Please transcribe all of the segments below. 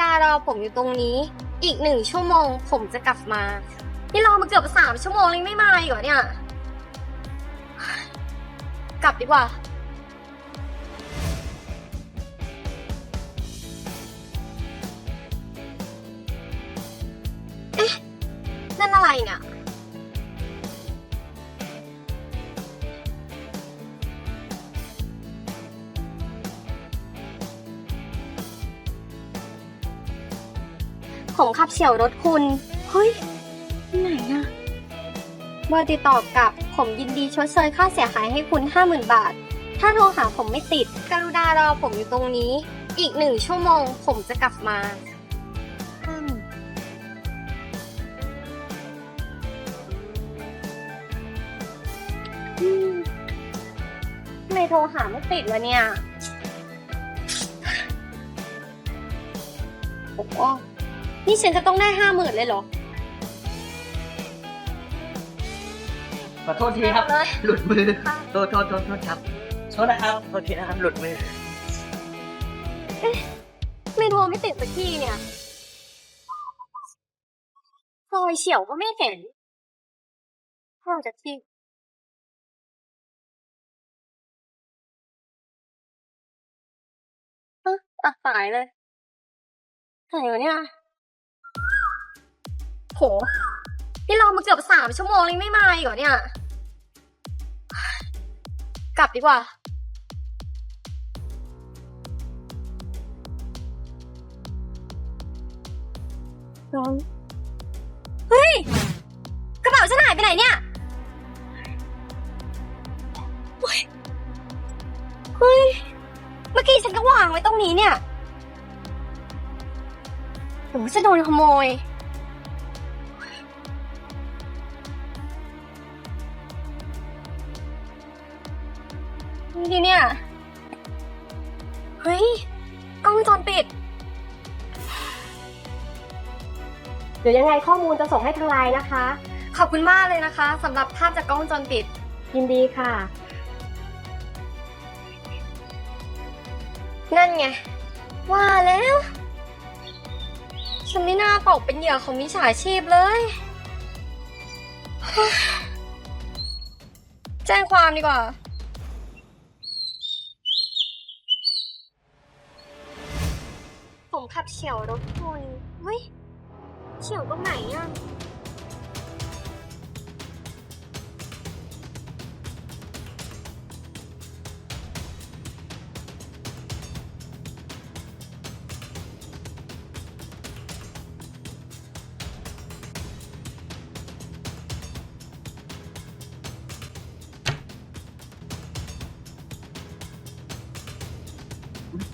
ดารอผมอยู่ตรงนี้ อีกหนึ่งชั่วโมง ผมจะกลับมา นี่รอมาเกือบสามชั่วโมงเลยไม่มาอีกเหรอเนี่ย กลับดีกว่า ผมขับเฉี่ยวรถคุณ เฮ้ยที่ไหนอะเบอร์ติดต่อกลับ ผมยินดีชดเชยค่าเสียหายให้คุณห้าหมื่นบาท ถ้าโทรหาผมไม่ติด กรุณารอผมอยู่ตรงนี้ อีกหนึ่งชั่วโมง ผมจะกลับมาห้าหมื่นอืมทำไมโทรหาไม่ติดวะเนี่ย โอ้โห นี่ฉันจะต้องได้ห้าหมื่นเลยเหรอ ขอโทษทีครับ เอาเลย หลุดมือ โทษโทษโทษโทษครับโทษนะครับโทษทีนะครับ หลุดมือ ไม่โทรไม่ติดสักทีเนี่ยโทรเฉียวก็ไม่เห็นโทรจากที่ เอ้อตัดสายเลยไหนวะเนี่ย โห นี่รอมาเกือบสามชั่วโมงเลยงไม่มาอีกเหรอเนี่ย กลับดีกว่า น้อง เฮ้ย กระเป๋าฉันหายไปไหนเนี่ย เฮ้ยเฮ้ยเมื่อกี้ฉันก็วางไว้ตรงนี้เนี่ยหรือว่าจะโดนขโมย นี่ดิเนี่ย เฮ้ยกล้องวงจรปิด เดี๋ยวยังไงข้อมูลจะส่งให้ทางไลน์นะคะ ขอบคุณมากเลยนะคะสำหรับภาพจากกล้องวงจรปิด ยินดีค่ะ นั่นไง ว่าแล้ว ฉันไม่น่าตกเป็นเหยื่อของมิจฉาชีพเลย แจ้งความดีกว่า ขับเฉียวรถคุณเฮ้ยเฉียวตรงไหนอะ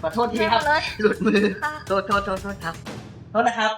ขอโทษทีครับเอาเลยหลุดมือค่ะโทษโทษโทษโทษครับ โทษนะครับ